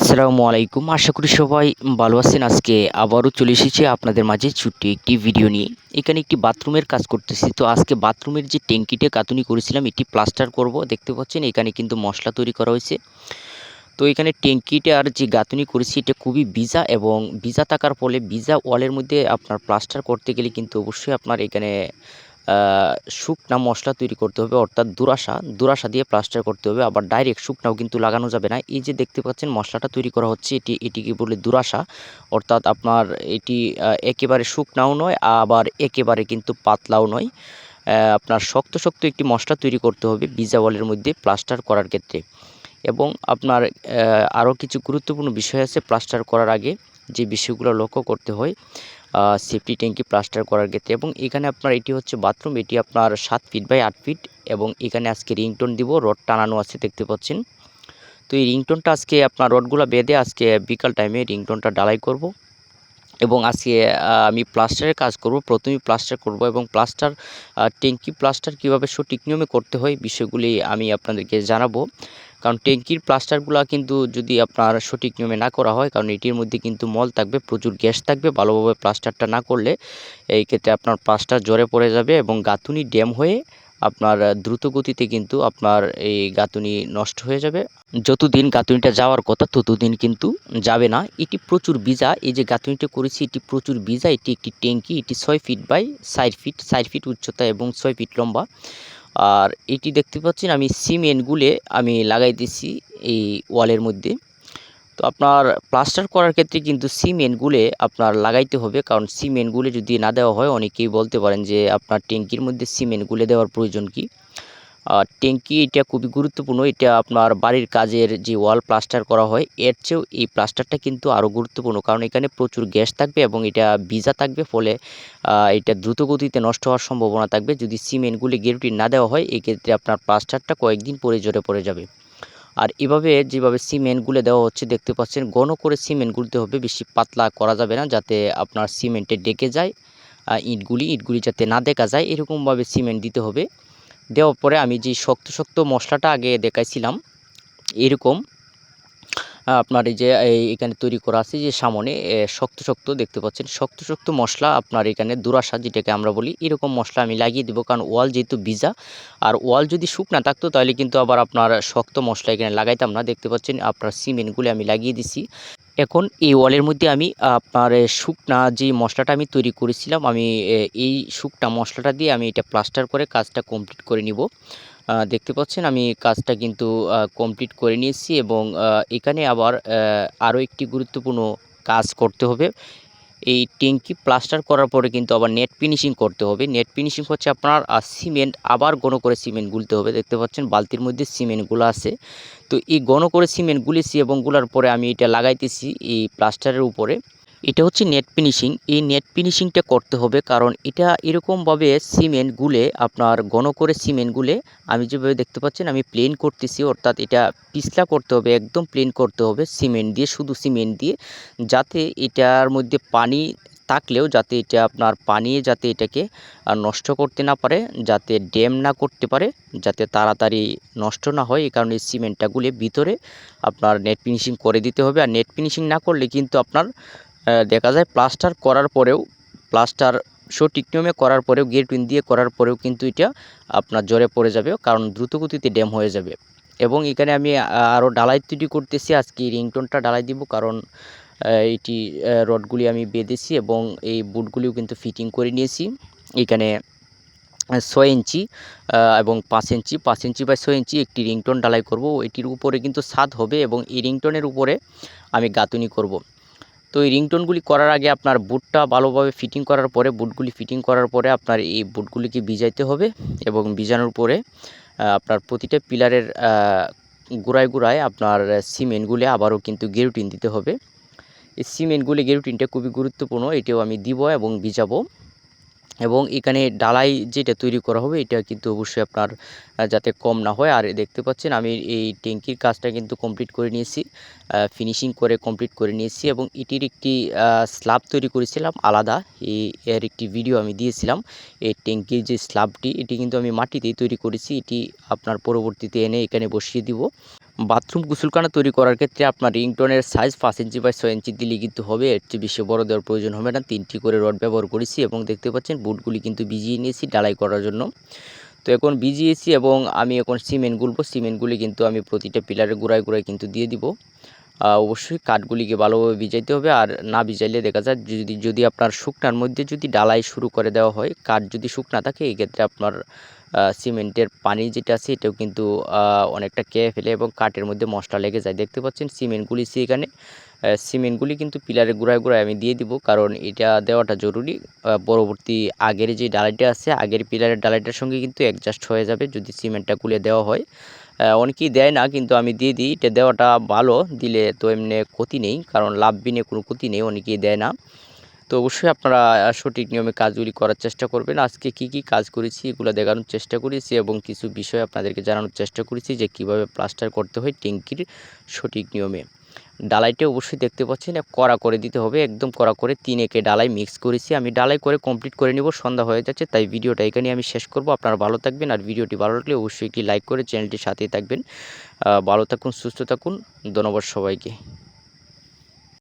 আসসালামু আলাইকুম। আশা করি সবাই ভালো আছেন। আজকে আবারও চলে এসেছি আপনাদের মাঝে ছোট্ট একটি ভিডিও নিয়ে। এখানে একটি বাথরুমের কাজ করতেছি। তো আজকে বাথরুমের যে ট্যাঙ্কিটা কাতুনি করেছিলাম, এটি প্লাস্টার করব। দেখতে পাচ্ছেন, এখানে কিন্তু মশলা তৈরি করা হয়েছে। তো এখানে ট্যাঙ্কিটার যে গাঁথুনি করেছি, এটা খুবই ভিজা এবং ভিজা থাকার ফলে ভিজা ওয়ালের মধ্যে আপনার প্লাস্টার করতে গেলে কিন্তু অবশ্যই আপনার এখানে শুকনা মশলা তৈরি করতে হবে, অর্থাৎ দুরাশা। দুরাশা দিয়ে প্লাস্টার করতে হবে, আবার ডাইরেক্ট শুকনাও কিন্তু লাগানো যাবে না। এই যে দেখতে পাচ্ছেন, মশলাটা তৈরি করা হচ্ছে, এটি, এটিকে বলে দুরাশা। অর্থাৎ আপনার এটি একেবারে শুকনাও নয়, আবার একেবারে কিন্তু পাতলাও নয়। আপনার শক্ত শক্ত একটি মশলা তৈরি করতে হবে ভিজা ওয়ালের মধ্যে প্লাস্টার করার ক্ষেত্রে। এবং আপনার আরও কিছু গুরুত্বপূর্ণ বিষয় আছে প্লাস্টার করার আগে, যে বিষয়গুলো লক্ষ্য করতে হয়। সেফটি ট্যাঙ্কি প্লাস্টার করার ক্ষেত্রে। এবং এখানে আপনার এটি হচ্ছে বাথরুম এটি আপনার সাত ফিট বাই আট ফিট এবং এখানে আজকে রিংটোন দিব রড টানানো আছে, দেখতে পাচ্ছেন। তো এই রিংটোনটা আজকে আপনার রডগুলো বেঁধে আজকে বিকাল টাইমে রিংটোনটা ডালাই করব। এবং আজকে আমি প্লাস্টারের কাজ করব প্রথমেই প্লাস্টার করব এবং প্লাস্টার ট্যাঙ্কি প্লাস্টার কীভাবে সঠিক নিয়মে করতে হয়, বিষয়গুলি আমি আপনাদেরকে জানাব। কারণ ট্যাঙ্কির প্লাস্টারগুলো কিন্তু যদি আপনার সঠিক নিয়মে না করা হয়, কারণ এটির মধ্যে কিন্তু মল থাকবে, প্রচুর গ্যাস থাকবে, ভালোভাবে প্লাস্টারটা না করলে এই ক্ষেত্রে আপনার প্লাস্টার জ্বরে পড়ে যাবে এবং গাঁথুনি ড্যাম হয়ে আপনার দ্রুত গতিতে কিন্তু আপনার এই গাঁথুনি নষ্ট হয়ে যাবে। যতদিন গাঁথুনিটা যাওয়ার কথা ততদিন কিন্তু যাবে না। এটি প্রচুর বিজা, এই যে গাঁথুনিটা করেছি, এটি প্রচুর বিজা। এটি একটি ট্যাঙ্কি, এটি ছয় ফিট বাই চার ফিট চার ফিট উচ্চতা এবং ছয় ফিট লম্বা। আর এটি দেখতে পাচ্ছেন আমি সিমেন্ট গুলে আমি লাগাই দিছি এই ওয়ালের মধ্যে। তো আপনার প্লাস্টার করার ক্ষেত্রে কিন্তু সিমেন্ট গুলে আপনার লাগাইতে হবে, কারণ সিমেন্ট গুলে যদি না দেওয়া হয়, অনেকেই বলতে পারেন যে আপনার ট্যাঙ্কির মধ্যে সিমেন্ট গুলে দেওয়ার প্রয়োজন কি? ট্যাঙ্কি এটা খুবই গুরুত্বপূর্ণ। এটা আপনার বাড়ির কাজের যে ওয়াল প্লাস্টার করা হয়, এর চেয়েও এই প্লাস্টারটা কিন্তু আরও গুরুত্বপূর্ণ। কারণ এখানে প্রচুর গ্যাস থাকবে এবং এটা ভিজা থাকবে, ফলে এটা দ্রুত গতিতে নষ্ট হওয়ার সম্ভাবনা থাকবে। যদি সিমেন্টগুলি গেরুটি না দেওয়া হয়, এক্ষেত্রে আপনার প্লাস্টারটা কয়েকদিন পরে জোরে পড়ে যাবে। আর এভাবে যেভাবে সিমেন্টগুলো দেওয়া হচ্ছে, দেখতে পাচ্ছেন, ঘন করে সিমেন্ট গুলতে হবে, বেশি পাতলা করা যাবে না, যাতে আপনার সিমেন্টে ডেকে যায় ইটগুলি ইটগুলি যাতে না দেখা যায়, এরকমভাবে সিমেন্ট দিতে হবে। দেওয়ার পরে আমি যে শক্ত শক্ত মশলাটা আগে দেখাইছিলাম, এরকম আপনার এই যে এখানে তৈরি করা আছে যে সামনে শক্ত শক্ত দেখতে পাচ্ছেন, শক্ত শক্ত মশলা আপনার এখানে দুরাশা যেটাকে আমরা বলি, এরকম মশলা আমি লাগিয়ে দেবো, কারণ ওয়াল যেহেতু ভিজা, আর ওয়াল যদি শুকনা থাকতো তাহলে কিন্তু আবার আপনার শক্ত মশলা এখানে লাগাইতাম না, দেখতে পাচ্ছেন আপনার সিমেন্টগুলি আমি লাগিয়ে দিছি। এখন এই ওয়ালের মধ্যে আমি আপনার শুকনা যে মশলাটা আমি তৈরি করেছিলাম, আমি এই শুকনা মশলাটা দিয়ে আমি এটা প্লাস্টার করে কাজটা কমপ্লিট করে নিব। দেখতে পাচ্ছেন আমি কাজটা কিন্তু কমপ্লিট করে নিয়েছি এবং এখানে আবার আরও একটি গুরুত্বপূর্ণ কাজ করতে হবে। এই ট্যাঙ্কি প্লাস্টার করার পরে কিন্তু আবার নেট ফিনিশিং করতে হবে। নেট ফিনিশিং হচ্ছে আপনার সিমেন্ট আবার গণ করে সিমেন্ট গুলতে হবে। দেখতে পাচ্ছেন বালতির মধ্যে সিমেন্টগুলো আছে। তো এই গণ করে সিমেন্ট গুলেছি এবংগুলার পরে আমি এটা লাগাইতেছি এই প্লাস্টারের উপরে। এটা হচ্ছে নেট ফিনিশিং এই নেট ফিনিশিংটা করতে হবে কারণ এটা এরকমভাবে সিমেন্ট গুলে, আপনার ঘন করে সিমেন্ট গুলে আমি যেভাবে দেখতে পাচ্ছেন আমি প্লেন করতেছি, অর্থাৎ এটা পিছলা করতে হবে, একদম প্লেন করতে হবে সিমেন্ট দিয়ে, শুধু সিমেন্ট দিয়ে, যাতে এটার মধ্যে পানি থাকলেও যাতে এটা আপনার পানি যাতে এটাকে নষ্ট করতে না পারে, যাতে ড্যাম না করতে পারে, যাতে তাড়াতাড়ি নষ্ট না হয়, এই কারণে সিমেন্টটা গুলে ভিতরে আপনার নেট ফিনিশিং করে দিতে হবে। আর নেট ফিনিশিং না করলে কিন্তু আপনার দেখা যায় প্লাস্টার করার পরেও প্লাস্টার সঠিক নিয়মে করার পরেও গেট উইন দিয়ে করার পরেও কিন্তু এটা আপনার জ্বরে পড়ে যাবে, কারণ দ্রুতগতিতে ড্যাম হয়ে যাবে। এবং এখানে আমি আরও ডালাই তৈরি করতেছি, আজকে রিংটোনটা ডালাই দিব, কারণ এটি রডগুলি আমি বেঁধেছি এবং এই বুটগুলিও কিন্তু ফিটিং করে নিয়েছি। এখানে ছয় ইঞ্চি এবং পাঁচ ইঞ্চি পাঁচ ইঞ্চি বা ছয় ইঞ্চি একটি রিংটোন ডালাই করব। এটির উপরে কিন্তু ছাদ হবে এবং এই রিংটোনের উপরে আমি গাঁথুনি করব। তো এই রিংটোনগুলি করার আগে আপনার বুটটা ভালোভাবে ফিটিং করার পরে, বুটগুলি ফিটিং করার পরে আপনার এই বুটগুলিকে ভিজাইতে হবে এবং ভিজানোর পরে আপনার প্রতিটা পিলারের গোড়ায় গোড়ায় আপনার সিমেন্টগুলি আবারও কিন্তু গেরুটিন দিতে হবে। এই সিমেন্টগুলি গেরুটিনটা খুবই গুরুত্বপূর্ণ, এটিও আমি দিব এবং ভিজাবো। এবং এখানে ডালাই যেটা তৈরি করা হবে, এটা কিন্তু অবশ্যই আপনার যাতে কম না হয়। আর দেখতে পাচ্ছেন আমি এই ট্যাঙ্কির কাজটা কিন্তু কমপ্লিট করে নিয়েছি ফিনিশিং করে কমপ্লিট করে নিয়েছি এবং এটির একটি স্ল্যাব তৈরি করেছিলাম আলাদা। এই এর একটি ভিডিও আমি দিয়েছিলাম। এই ট্যাঙ্কির যে স্ল্যাবটি এটি কিন্তু আমি মাটিতেই তৈরি করেছি। এটি আপনার পরবর্তীতে এনে এখানে বসিয়ে দিব। বাথরুম গোসলখানা তৈরি করার ক্ষেত্রে আপনার রিংটনের সাইজ পাঁচ ইঞ্চি বাই ছয় ইঞ্চি দিলে কিন্তু হবে। এর চেয়ে বেশি বড় দেওয়ার প্রয়োজন হবে না। তিনটি করে রড ব্যবহার করেছি এবং দেখতে পাচ্ছেন বুটগুলি কিন্তু ভিজিয়ে নিয়েছি ডালাই করার জন্য। তো এখন ভিজিয়েছি এবং আমি এখন সিমেন্ট গুলবো। সিমেন্টগুলি কিন্তু আমি প্রতিটা পিলারের গোড়ায় গোড়ায় কিন্তু দিয়ে দিব। অবশ্যই কাঠগুলিকে ভালোভাবে ভিজাইতে হবে। আর না ভিজাইলে দেখা যায় যদি যদি আপনার শুকনার মধ্যে যদি ডালাই শুরু করে দেওয়া হয়, কাঠ যদি শুকনা থাকে, এক্ষেত্রে আপনার সিমেন্টের পানি যেটা আছে, এটাও কিন্তু অনেকটা খেয়ে ফেলে এবং কাঠের মধ্যে মশলা লেগে যায়। দেখতে পাচ্ছেন সিমেন্টগুলি এখানে সিমেন্টগুলি কিন্তু পিলারের গোড়ায় গোড়ায় আমি দিয়ে দিব কারণ এটা দেওয়াটা জরুরি। পরবর্তী আগের যে ডালাইটা আছে, আগের পিলারের ডালাইটার সঙ্গে কিন্তু অ্যাডজাস্ট হয়ে যাবে যদি সিমেন্টটা গুলে দেওয়া হয়। অনেকেই দেয় না কিন্তু আমি দিয়ে দিই, এটা দেওয়াটা ভালো, দিলে তো এমনি ক্ষতি নেই, কারণ লাভ বিনে কোনো ক্ষতি নেই, অনেকেই দেয় না। তো অবশ্যই আপনারা সঠিক নিয়মে কাজগুলি করার চেষ্টা করবেন। আজকে কি কি কাজ করেছি এগুলো দেখানোর চেষ্টা করেছি এবং কিছু বিষয় আপনাদেরকে জানানোর চেষ্টা করেছি যে কীভাবে প্লাস্টার করতে হয় ট্যাঙ্কির সঠিক নিয়মে। ডালাইটা অবশ্যই দেখতে পাচ্ছেন কড়া করে দিতে হবে, একদম কড়া করে তিন একে ডালাই মিক্স করেছি। আমি ডালাই করে কমপ্লিট করে নিব, সন্ধ্যা হয়ে যাচ্ছে, তাই ভিডিওটা এখানে আমি শেষ করব। আপনারা ভালো থাকবেন আর ভিডিওটি ভালো লাগলে অবশ্যই একটি লাইক করে চ্যানেলটির সাথেই থাকবেন। ভালো থাকুন, সুস্থ থাকুন, ধন্যবাদ সবাইকে।